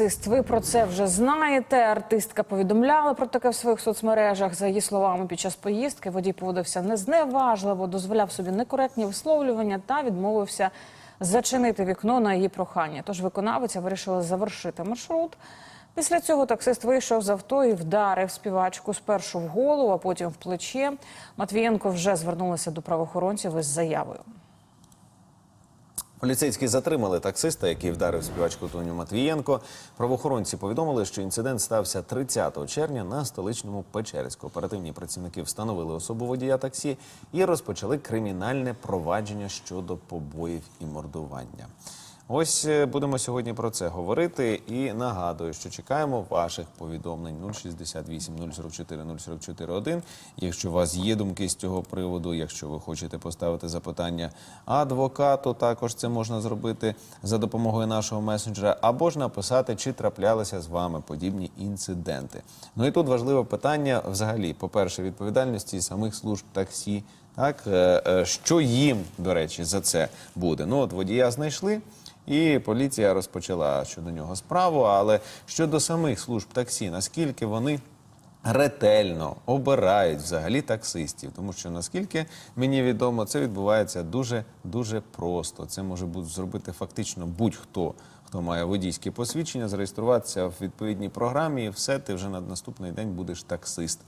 таксист. Ви про це вже знаєте. Артистка повідомляла про таке в своїх соцмережах. За її словами, під час поїздки водій поводився незневажливо, дозволяв собі некоректні висловлювання та відмовився зачинити вікно на її прохання. Тож виконавиця вирішила завершити маршрут. Після цього таксист вийшов з авто і вдарив співачку спершу в голову, а потім в плече. Матвієнко вже звернулася до правоохоронців із заявою. Поліцейські затримали таксиста, який вдарив співачку Тоню Матвієнко. Правоохоронці повідомили, що інцидент стався 30 червня на столичному Печерську. Оперативні працівники встановили особу водія таксі і розпочали кримінальне провадження щодо побоїв і мордування. Ось е, будемо сьогодні про це говорити. І нагадую, що чекаємо ваших повідомлень 068 044 044 1. Якщо у вас є думки з цього приводу, якщо ви хочете поставити запитання адвокату, також це можна зробити за допомогою нашого месенджера, або ж написати, чи траплялися з вами подібні інциденти. Ну і тут важливе питання взагалі, по-перше, відповідальності самих служб таксі. Так, е, е, що їм, до речі, за це буде? Ну, от водія знайшли. І поліція розпочала щодо нього справу. Але щодо самих служб таксі, наскільки вони ретельно обирають взагалі таксистів, тому що наскільки мені відомо, це відбувається дуже дуже просто. Це може зробити фактично будь-хто. Хто має водійське посвідчення, зареєструватися в відповідній програмі, і все, ти вже на наступний день будеш таксист.